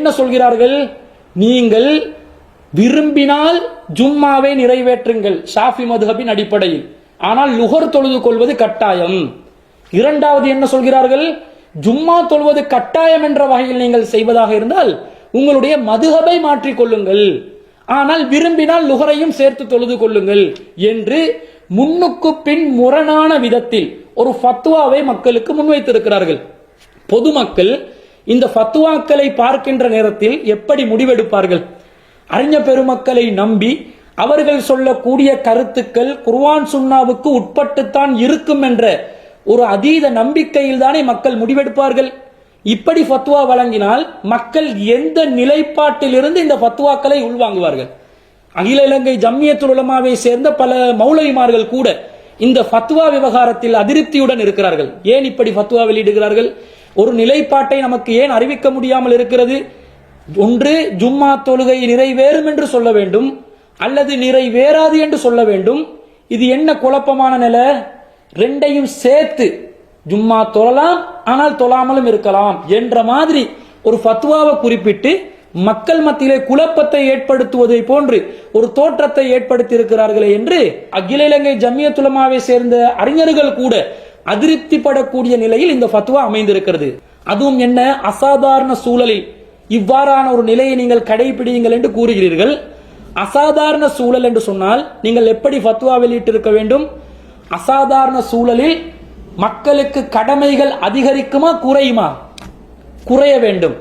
என்ன சொல்கிறார்கள்? நீங்கள் விரும்பினால் ஜும்மாவை நிறைவேற்றுங்கள் ஷாஃபி மதுஹபின் அடிப்படையில். ஆனால் லுகர் தொழுது கொள்வது கட்டாயம். இரண்டாவது என்ன சொல்கிறார்கள்? ஜும்மா தொழுவது கட்டாயம் என்ற வகையில் நீங்கள் செய்வதாக இருந்தால் உங்களுடைய மதுஹபை மாற்றிக் கொள்ளுங்கள். ஆனால் விரும்பினால் லுகரையும் சேர்த்து தொழுது கொள்ளுங்கள் என்று முன்னுக்கு பின் முரணான விதத்தில் ஒரு ஃபத்வாவை மக்களுக்கு முன்வைத்திருக்கிறார்கள். பொதுமக்கள் இந்த ஃபத்துவாக்களை பார்க்கின்ற நேரத்தில் எப்படி முடிவெடுப்பார்கள்? அறிஞ பெருமக்களை நம்பி அவர்கள் சொல்லக்கூடிய கருத்துக்கள் குர்வான் சுன்னாவுக்கு உட்பட்டுத்தான் இருக்கும் என்ற ஒரு அதீத நம்பிக்கையில் தானே மக்கள் முடிவெடுப்பார்கள்? இப்படி ஃபத்வா வழங்கினால் மக்கள் எந்த நிலைப்பாட்டிலிருந்து இந்த ஃபத்வாக்களை உள்வாங்குவார்கள்? அகில இலங்கை ஜம்மியத்துல் உலமாவை சேர்ந்த பல மௌலவிமார்கள் கூட இந்த ஃபத்வா விவகாரத்தில் அதிருப்தியுடன் இருக்கிறார்கள். ஏன் இப்படி ஃபத்வா வெளியிடுகிறார்கள்? ஒரு நிலைப்பாட்டை நமக்கு ஏன் அறிவிக்க முடியாமல் இருக்கிறது? ஒன்று ஜும்மா தொழுகை நிறைவேறும் என்று சொல்ல வேண்டும் அல்லது நிறைவேறாது என்று சொல்ல வேண்டும். இது என்ன குழப்பமான நிலை? ரெண்டையும் சேர்த்து ஜும்மா தொழலாம் ஆனால் தொழாமலும் இருக்கலாம் என்ற மாதிரி ஒரு ஃபத்வாவை குறிப்பிட்டு மக்கள் மத்தியிலே குழப்பத்தை ஏற்படுத்துவதை போன்று ஒரு தோற்றத்தை ஏற்படுத்தி இருக்கிறார்களே என்று அகில இலங்கை ஜம்மியத்துலமாவை சேர்ந்த அறிஞர்கள் கூட அதிருப்திப்படக்கூடிய நிலையில் இந்த ஃபத்வா அமைந்திருக்கிறது. அதுவும் என்ன? அசாதாரண சூழலில். இவ்வாறான ஒரு நிலையை நீங்கள் கடைபிடியுங்கள் என்று கூறுகிறீர்கள். அசாதாரண சூழல் என்று சொன்னால் நீங்கள் எப்படி ஃபத்வா வெளியிட்டிருக்க வேண்டும்? அசாதாரண சூழலில் மக்களுக்கு கடமைகள் அதிகரிக்குமா குறையுமா? குறைய வேண்டும்.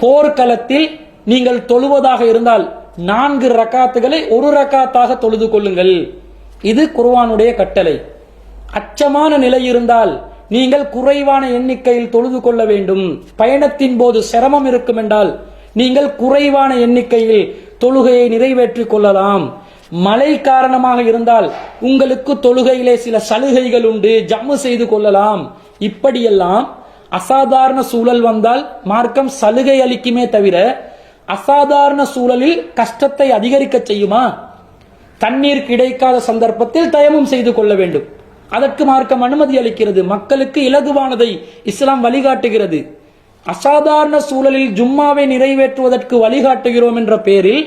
போர்க்களத்தில் நீங்கள் தொழுவதாக இருந்தால் நான்கு ரக்காத்துகளை ஒரு ரக்காத்தாக தொழுது கொள்ளுங்கள். இது குர்வானுடைய கட்டளை. அச்சமான நிலை இருந்தால் நீங்கள் குறைவான எண்ணிக்கையில் தொழுது கொள்ள வேண்டும். பயணத்தின் போது சிரமம் இருக்கும் என்றால் நீங்கள் குறைவான எண்ணிக்கையில் தொழுகையை நிறைவேற்றிக் கொள்ளலாம். மழை காரணமாக இருந்தால் உங்களுக்கு தொழுகையிலே சில சலுகைகள் உண்டு. ஜம்மு செய்து கொள்ளலாம். இப்படியெல்லாம் அசாதாரண சூழல் வந்தால் மார்க்கம் சலுகை அளிக்குமே தவிர அசாதாரண சூழலில் கஷ்டத்தை அதிகரிக்க செய்யுமா? தண்ணீர் கிடைக்காத சந்தர்ப்பத்தில் தயமம் செய்து கொள்ள வேண்டும். அதற்கு மார்க்கம் அனுமதி அளிக்கிறது. மக்களுக்கு இலகுவானதை இஸ்லாம் வழிகாட்டுகிறது. அசாதாரண சூழலில் ஜும்மாவை நிறைவேற்றுவதற்கு வழிகாட்டுகிறோம் என்ற பெயரில்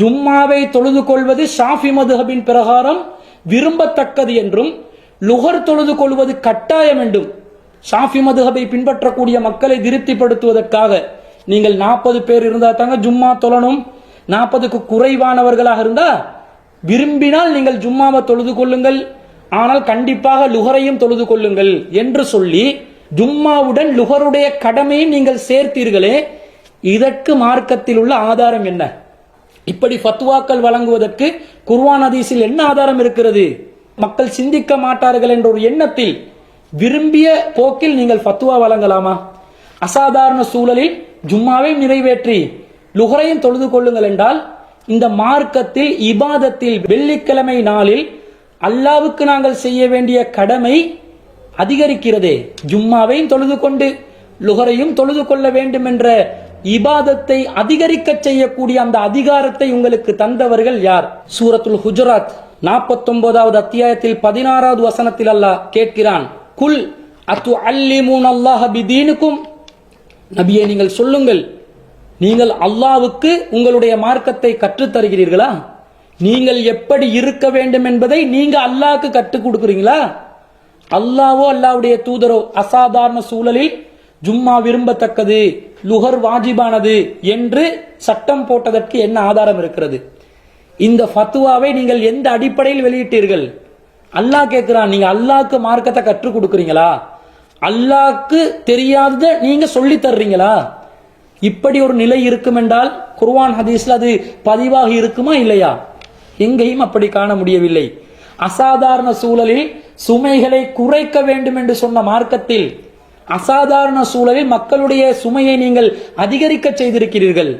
ஜும்மாவை தொழுது கொள்வது ஷாஃபி மதுஹபின் பிரகாரம் விரும்பத்தக்கது என்றும் லுகர் தொழுது கொள்வது கட்டாயம் என்றும் ஷாஃபி மதுஹபை பின்பற்றக்கூடிய மக்களை திருப்திப்படுத்துவதற்காக நீங்கள் நாற்பது பேர் இருந்தால் தாங்க ஜும்மா தொழணும். நாற்பதுக்கு குறைவானவர்களாக இருந்தா விரும்பினால் நீங்கள் ஜும்மாவை தொழுது கொள்ளுங்கள். ஆனால் கண்டிப்பாக லுகரையும் தொழுது கொள்ளுங்கள் என்று சொல்லி ஜும்மாவுடன் லுகருடைய கடமையை நீங்கள் சேர்த்தீர்களே இதற்கு மார்க்கத்தில் உள்ள ஆதாரம் என்ன? இப்படி ஃபத்வாக்கள் வழங்குவதற்கு குர்வான் ஹதீஸில் என்ன ஆதாரம் இருக்கிறது? மக்கள் சிந்திக்க மாட்டார்கள் என்ற ஒரு எண்ணத்தில் விரும்பிய போக்கில் நீங்கள் ஃபத்வா வழங்கலாமா? அசாதாரண சூழலில் ஜும்மாவை நிறைவேற்றி லுகரையும் தொழுது கொள்ளுங்கள் என்றால் இந்த மார்க்கத்தில் இபாதத்தில் வெள்ளிக்கிழமை நாளில் அல்லாவுக்கு நாங்கள் செய்ய வேண்டிய கடமை அதிகரிக்கிறதே. ஜும்மாவையும் தொழுது கொண்டு லுகரையும் தொழுது கொள்ள வேண்டும் என்ற இபாதத்தை அதிகரிக்க செய்யக்கூடிய அந்த அதிகாரத்தை உங்களுக்கு தந்தவர்கள் யார்? சூரத்துல் ஹுஜராத் நாற்பத்தொன்பதாவது அத்தியாயத்தில் பதினாறாவது வசனத்தில் அல்லாஹ் கேட்கிறான். குல் அத்து அல்லிமூன் அல்லாஹ் பிதீனுக்கும் நபியை நீங்கள் சொல்லுங்கள் நீங்கள் அல்லாவுக்கு உங்களுடைய மார்க்கத்தை கற்றுத்தருகிறீர்களா? நீங்கள் எப்படி இருக்க வேண்டும் என்பதை நீங்க அல்லாஹ்க்கு கற்றுக் கொடுக்குறீங்களா? அல்லாவோ அல்லாவுடைய தூதரோ அசாதாரண சூழலில் ஜும்மா விரும்பத்தக்கது லுகர் வாஜிபானது என்று சட்டம் போட்டதற்கு என்ன ஆதாரம் இருக்கிறது? இந்த ஃபத்துவாவை நீங்கள் எந்த அடிப்படையில் வெளியிட்டீர்கள்? அல்லாஹ் கேட்கிறான் நீங்க அல்லாஹ்க்கு மார்க்கத்தை கற்றுக் கொடுக்குறீங்களா? அல்லாஹ்க்கு தெரியாததை நீங்க சொல்லி தர்றீங்களா? இப்படி ஒரு நிலை இருக்கும் என்றால் குர்வான் ஹதீஸ்ல அது பதிவாக இருக்குமா இல்லையா? எங்கேயும் அப்படி காண முடியவில்லை. அசாதாரண சூழலில் சுமைகளை குறைக்க வேண்டும் என்று சொன்ன மார்க்கத்தில் அசாதாரண சூழலில் மக்களுடைய சுமையை நீங்கள் அதிகரிக்க செய்திருக்கிறீர்கள்.